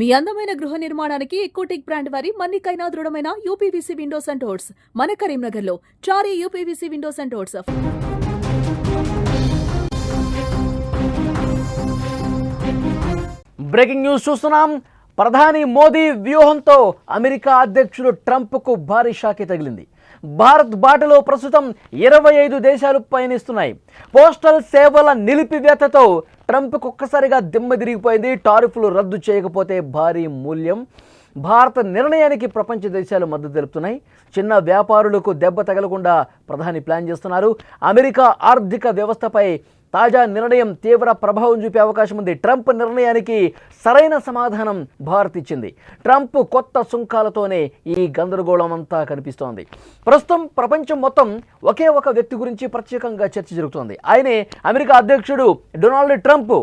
మీ అందమైన గృహ నిర్మాణానికి ఎకోటెక్ బ్రాండ్ వారి మన్నికైనా దృఢమైన యూపీవీసీ విండోస్ అండ్ డోర్స్ మన కరీంనగర్లో Chary UPVC windows and doors. Breaking news చూస్తున్నాం. ప్రధాని మోదీ వ్యూహంతో అమెరికా అధ్యక్షుడు ట్రంప్కు భారీ షాకి తగిలింది. భారత్ బాటలో ప్రస్తుతం ఇరవై ఐదు దేశాలు పయనిస్తున్నాయి. పోస్టల్ సేవల నిలిపివేతతో ట్రంప్కి ఒక్కసారిగా దిమ్మ తిరిగిపోయింది. టారిఫ్లు రద్దు చేయకపోతే భారీ మూల్యం. భారత నిర్ణయానికి ప్రపంచ దేశాలు మద్దతు తెలుపుతున్నాయి. చిన్న వ్యాపారులకు దెబ్బ తగలకుండా ప్రధాని ప్లాన్ చేస్తున్నారు. అమెరికా ఆర్థిక వ్యవస్థపై తాజా నిర్ణయం తీవ్ర ప్రభావం చూపే అవకాశం ఉంది. ట్రంప్ నిర్ణయానికి సరైన సమాధానం భారత్ ఇచ్చింది. ట్రంప్ కొత్త సుంకాలతోనే ఈ గందరగోళం అంతా కనిపిస్తోంది. ప్రస్తుతం ప్రపంచం మొత్తం ఒకే ఒక వ్యక్తి గురించి ప్రత్యేకంగా చర్చ జరుగుతోంది. ఆయనే అమెరికా అధ్యక్షుడు డొనాల్డ్ ట్రంప్.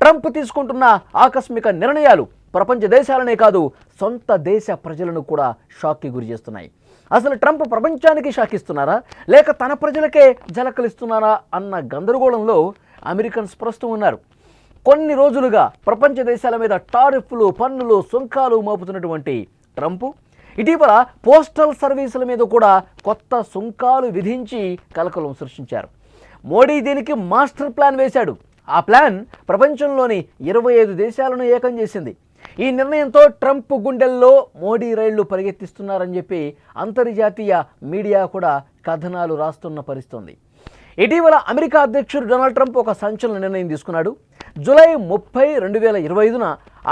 ట్రంప్ తీసుకుంటున్న ఆకస్మిక నిర్ణయాలు ప్రపంచ దేశాలనే కాదు సొంత దేశ ప్రజలను కూడా షాక్కి గురి చేస్తున్నాయి. అసలు ట్రంప్ ప్రపంచానికి షాకిస్తున్నారా? లేక తన ప్రజలకే జలకలిస్తున్నారా అన్న గందరగోళంలో అమెరికన్స్ ప్రస్తుతం ఉన్నారు. కొన్ని రోజులుగా ప్రపంచ దేశాల మీద టారిఫ్లు పన్నులు సుంకాలు మోపుతున్నటువంటి ట్రంప్ ఇటీవల పోస్టల్ సర్వీసుల మీద కూడా కొత్త సుంకాలు విధించి కలకలం సృష్టించారు. మోడీ దీనికి మాస్టర్ ప్లాన్ వేశాడు. ఆ ప్లాన్ ప్రపంచంలోని ఇరవై ఐదు దేశాలను ఏకం చేసింది. ఈ నిర్ణయంతో ట్రంప్ గుండెల్లో మోడీ రైళ్ళు పరిగెత్తిస్తున్నారని చెప్పి అంతర్జాతీయ మీడియా కూడా కథనాలు రాస్తున్న పరిస్థితుంది. ఇటీవల అమెరికా అధ్యక్షుడు డొనాల్డ్ ట్రంప్ ఒక సంచలన నిర్ణయం తీసుకున్నాడు. జూలై ముప్పై రెండు వేల ఇరవై ఐదున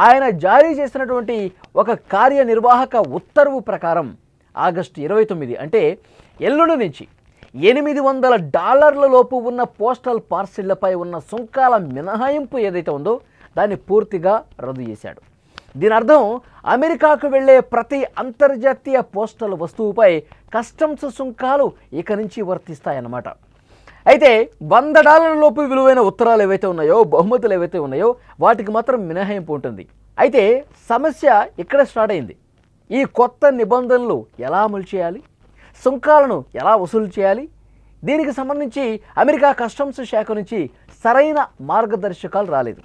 ఆయన జారీ చేసినటువంటి ఒక కార్యనిర్వాహక ఉత్తర్వు ప్రకారం ఆగస్టు ఇరవై తొమ్మిది అంటే ఎల్లుండి నుంచి ఎనిమిది వందల డాలర్ల లోపు ఉన్న పోస్టల్ పార్సిళ్ళపై ఉన్న సుంకాల మినహాయింపు ఏదైతే ఉందో దాన్ని పూర్తిగా రద్దు చేశాడు. దీని అర్థం అమెరికాకు వెళ్ళే ప్రతి అంతర్జాతీయ పోస్టల్ వస్తువుపై కస్టమ్స్ సుంకాలు ఇక నుంచి వర్తిస్తాయన్నమాట. అయితే వంద డాలర్ల లోపు విలువైన ఉత్తరాలు ఏవైతే ఉన్నాయో బహుమతులు ఏవైతే ఉన్నాయో వాటికి మాత్రం మినహాయింపు ఉంటుంది. అయితే సమస్య ఇక్కడ స్టార్ట్ అయింది. ఈ కొత్త నిబంధనలు ఎలా అమలు చేయాలి? సుంకాలను ఎలా వసూలు చేయాలి? దీనికి సంబంధించి అమెరికా కస్టమ్స్ శాఖ నుంచి సరైన మార్గదర్శకాలు రాలేదు.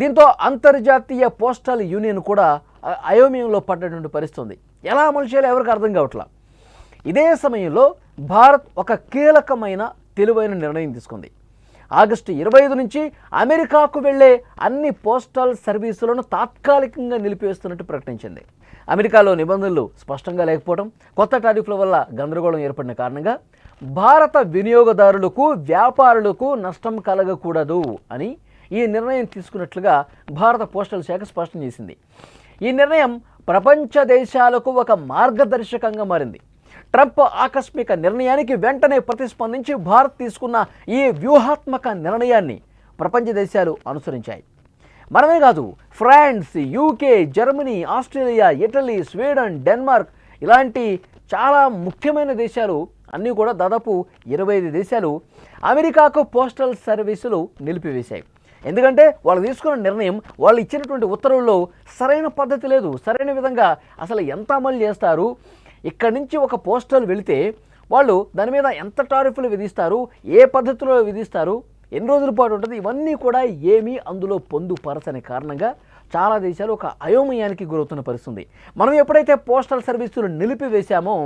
దీంతో అంతర్జాతీయ పోస్టల్ యూనియన్ కూడా అయోమయంలో పడ్డటువంటి పరిస్థితుంది. ఎలా అమలు చేయాలో ఎవరికి అర్థం కావట్లా? ఇదే సమయంలో భారత్ ఒక కీలకమైన తెలివైన నిర్ణయం తీసుకుంది. ఆగస్టు ఇరవై ఐదు నుంచి అమెరికాకు వెళ్ళే అన్ని పోస్టల్ సర్వీసులను తాత్కాలికంగా నిలిపివేస్తున్నట్టు ప్రకటించింది. అమెరికాలో నిబంధనలు స్పష్టంగా లేకపోవడం కొత్త టారిఫ్ల వల్ల గందరగోళం ఏర్పడిన కారణంగా భారత వినియోగదారులకు వ్యాపారులకు నష్టం కలగకూడదు అని ఈ నిర్ణయం తీసుకున్నట్లుగా భారత పోస్టల్ శాఖ స్పష్టం చేసింది. ఈ నిర్ణయం ప్రపంచ దేశాలకు ఒక మార్గదర్శకంగా మారింది. ట్రంప్ ఆకస్మిక నిర్ణయానికి వెంటనే ప్రతిస్పందించి భారత్ తీసుకున్న ఈ వ్యూహాత్మక నిర్ణయాన్ని ప్రపంచ దేశాలు అనుసరించాయి. మనమే కాదు France UK Germany Australia Italy Sweden Denmark ఇలాంటి చాలా ముఖ్యమైన దేశాలు అన్నీ కూడా దాదాపు ఇరవై ఐదు దేశాలు అమెరికాకు పోస్టల్ సర్వీసులు నిలిపివేశాయి. ఎందుకంటే వాళ్ళు తీసుకున్న నిర్ణయం వాళ్ళు ఇచ్చినటువంటి ఉత్తర్వుల్లో సరైన పద్ధతి లేదు. సరైన విధంగా అసలు ఎంత అమలు చేస్తారు? ఇక్కడి నుంచి ఒక పోస్టల్ వెళితే వాళ్ళు దాని మీద ఎంత టారిఫ్లు విధిస్తారు? ఏ పద్ధతిలో విధిస్తారు? ఎన్ని రోజుల పాటు ఉంటుంది? ఇవన్నీ కూడా ఏమీ అందులో పొందుపరచని కారణంగా చాలా దేశాలు ఒక అయోమయానికి గురవుతున్న పరిస్థితుంది. మనం ఎప్పుడైతే పోస్టల్ సర్వీసులు నిలిపివేశామో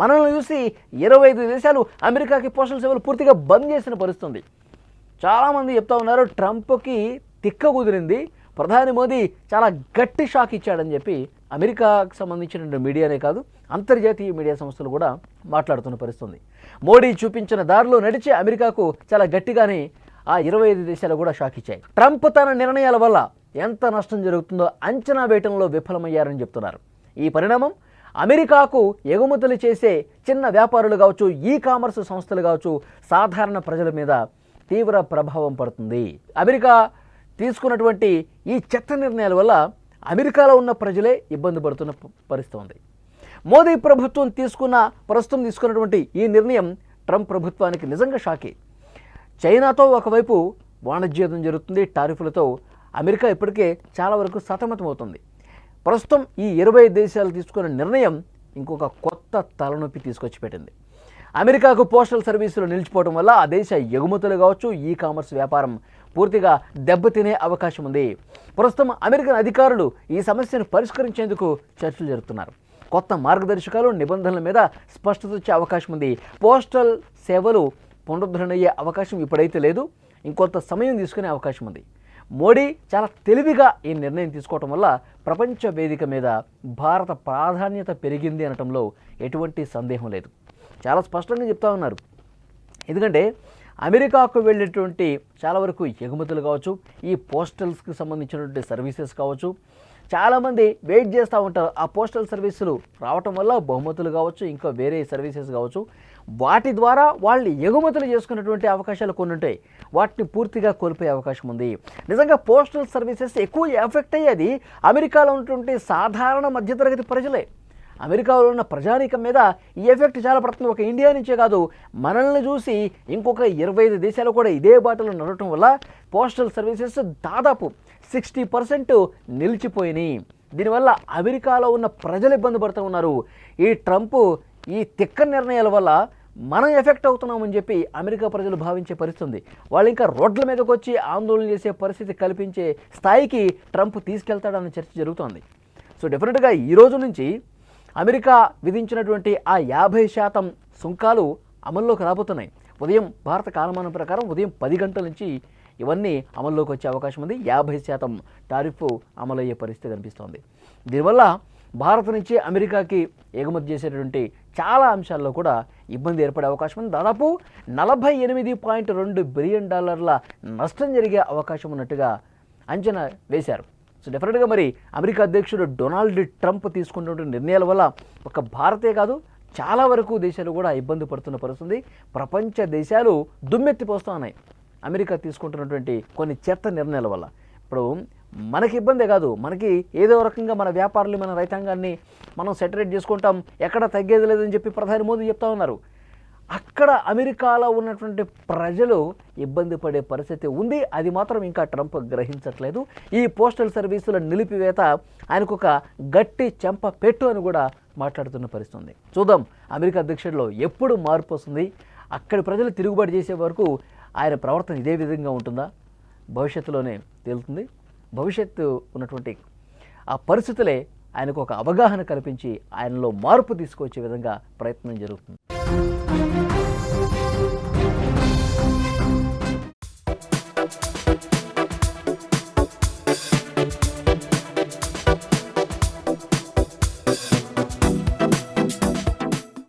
మనల్ని చూసి ఇరవై ఐదు దేశాలు అమెరికాకి పోస్టల్ సేవలు పూర్తిగా బంద్ చేసిన పరిస్థితుంది. చాలామంది చెప్తా ఉన్నారు ట్రంప్కి తిక్క కుదిరింది. ప్రధాని మోదీ చాలా గట్టి షాక్ ఇచ్చాడని చెప్పి అమెరికాకు సంబంధించిన మీడియానే కాదు అంతర్జాతీయ మీడియా సంస్థలు కూడా మాట్లాడుతున్న పరిస్థితుంది. మోడీ చూపించిన దారిలో నడిచే అమెరికాకు చాలా గట్టిగానే ఆ ఇరవై ఐదు దేశాలు కూడా షాక్ ఇచ్చాయి. ట్రంప్ తన నిర్ణయాల వల్ల ఎంత నష్టం జరుగుతుందో అంచనా వేయటంలో విఫలమయ్యారని చెప్తున్నారు. ఈ పరిణామం అమెరికాకు ఎగుమతులు చేసే చిన్న వ్యాపారులు కావచ్చు ఈ కామర్స్ సంస్థలు కావచ్చు సాధారణ ప్రజల మీద తీవ్ర ప్రభావం పడుతుంది. అమెరికా తీసుకున్నటువంటి ఈ చెత్త నిర్ణయాల వల్ల అమెరికాలో ఉన్న ప్రజలే ఇబ్బంది పడుతున్న ప- పరిస్థితి ఉంది. మోదీ ప్రభుత్వం తీసుకున్న ప్రస్తుతం తీసుకున్నటువంటి ఈ నిర్ణయం ట్రంప్ ప్రభుత్వానికి నిజంగా షాకే. చైనాతో ఒకవైపు వాణిజ్యం జరుగుతుంది టారిఫ్లతో అమెరికా ఇప్పటికే చాలా వరకు సతమతమవుతుంది. ప్రస్తుతం ఈ ఇరవై దేశాలు తీసుకున్న నిర్ణయం ఇంకొక కొత్త తలనొప్పి తీసుకొచ్చి పెట్టింది అమెరికాకు పోస్టల్ సర్వీసులు నిలిచిపోవడం వల్ల ఆ దేశ ఎగుమతులు కావచ్చు ఈ కామర్స్ వ్యాపారం పూర్తిగా దెబ్బతినే అవకాశం ఉంది. ప్రస్తుతం అమెరికన్ అధికారులు ఈ సమస్యను పరిష్కరించేందుకు చర్చలు జరుపుతున్నారు. కొత్త మార్గదర్శకాలు నిబంధనల మీద స్పష్టత వచ్చే అవకాశం ఉంది. పోస్టల్ సేవలు పునరుద్ధరణయ్యే అవకాశం ఇప్పుడైతే లేదు ఇంకొంత సమయం తీసుకునే అవకాశం ఉంది. మోడీ చాలా తెలివిగా ఈ నిర్ణయం తీసుకోవటం వల్ల ప్రపంచ వేదిక మీద భారత ప్రాధాన్యత పెరిగింది అనటంలో ఎటువంటి సందేహం లేదు. చాలా స్పష్టంగా చెప్తా ఉన్నారు. ఎందుకంటే అమెరికాకు వెళ్ళేటువంటి చాలా వరకు ఎగుమతులు కావచ్చు ఈ పోస్టల్స్కి సంబంధించినటువంటి సర్వీసెస్ కావచ్చు చాలామంది వెయిట్ చేస్తూ ఉంటారు. ఆ పోస్టల్ సర్వీసులు రావటం వల్ల బహుమతులు కావచ్చు ఇంకా వేరే సర్వీసెస్ కావచ్చు వాటి ద్వారా వాళ్ళు ఎగుమతులు చేసుకున్నటువంటి అవకాశాలు కొన్ని ఉంటాయి. వాటిని పూర్తిగా కోల్పోయే అవకాశం ఉంది. నిజంగా పోస్టల్ సర్వీసెస్ ఎక్కువ ఎఫెక్ట్ అయ్యేది అమెరికాలో ఉన్నటువంటి సాధారణ మధ్యతరగతి ప్రజలే. అమెరికాలో ఉన్న ప్రజానీకం మీద ఈ ఎఫెక్ట్ చాలా పడుతుంది. ఒక ఇండియా నుంచే కాదు మనల్ని చూసి ఇంకొక ఇరవై ఐదు దేశాలు కూడా ఇదే బాటలో నడవటం వల్ల పోస్టల్ సర్వీసెస్ దాదాపు సిక్స్టీ పర్సెంట్ నిలిచిపోయినాయి. దీనివల్ల అమెరికాలో ఉన్న ప్రజలు ఇబ్బంది పడుతూ ఉన్నారు. ఈ ట్రంప్ ఈ తిక్క నిర్ణయాల వల్ల మనం ఎఫెక్ట్ అవుతున్నామని చెప్పి అమెరికా ప్రజలు భావించే పరిస్థితి ఉంది వాళ్ళు ఇంకా రోడ్ల మీదకి వచ్చి ఆందోళన చేసే పరిస్థితి కల్పించే స్థాయికి ట్రంప్ తీసుకెళ్తాడన్న చర్చ జరుగుతోంది. సో డెఫినెట్గా ఈ రోజు నుంచి అమెరికా విధించినటువంటి ఆ యాభై శాతం సుంకాలు అమల్లోకి రాబోతున్నాయి. ఉదయం భారత కాలమానం ప్రకారం ఉదయం పది గంటల నుంచి ఇవన్నీ అమల్లోకి వచ్చే అవకాశం ఉంది. యాభై శాతం టారిఫ్ అమలయ్యే పరిస్థితి కనిపిస్తోంది. దీనివల్ల భారత్ నుంచి అమెరికాకి ఎగుమతి చేసేటువంటి చాలా అంశాల్లో కూడా ఇబ్బంది ఏర్పడే అవకాశం ఉంది. దాదాపు నలభై ఎనిమిది పాయింట్ రెండు బిలియన్ డాలర్ల నష్టం జరిగే అవకాశం ఉన్నట్టుగా అంచనా వేశారు. సో డెఫినెట్గా మరి అమెరికా అధ్యక్షుడు డొనాల్డ్ ట్రంప్ తీసుకున్నటువంటి నిర్ణయాల వల్ల ఒక భారతే కాదు చాలా వరకు దేశాలు కూడా ఇబ్బంది పడుతున్న పరిస్థితుంది ప్రపంచ దేశాలు దుమ్మెత్తిపోస్తూ ఉన్నాయి అమెరికా తీసుకుంటున్నటువంటి కొన్ని చెత్త నిర్ణయాల వల్ల. ఇప్పుడు మనకి ఇబ్బందే కాదు మనకి ఏదో రకంగా మన వ్యాపారులు మన రైతాంగాన్ని మనం సెటరేట్ చేసుకుంటాం ఎక్కడ తగ్గేది లేదని చెప్పి ప్రధాని మోదీ చెప్తా ఉన్నారు. అక్కడ అమెరికాలో ఉన్నటువంటి ప్రజలు ఇబ్బంది పడే పరిస్థితి ఉంది. అది మాత్రం ఇంకా ట్రంప్ గ్రహించట్లేదు. ఈ పోస్టల్ సర్వీసుల నిలిపివేత ఆయనకు ఒక గట్టి చెంప పెట్టు అని కూడా మాట్లాడుతున్న పరిస్థితి ఉంది. చూద్దాం అమెరికా అధ్యక్షుడిలో ఎప్పుడు మార్పు వస్తుంది? అక్కడి ప్రజలు తిరుగుబాటు చేసే వరకు ఆయన ప్రవర్తన ఇదే విధంగా ఉంటుందా? భవిష్యత్తులోనే తేలుతుంది. భవిష్యత్తు ఉన్నటువంటి ఆ పరిస్థితులే ఆయనకు ఒక అవగాహన కల్పించి ఆయనలో మార్పు తీసుకొచ్చే విధంగా ప్రయత్నం జరుగుతుంది.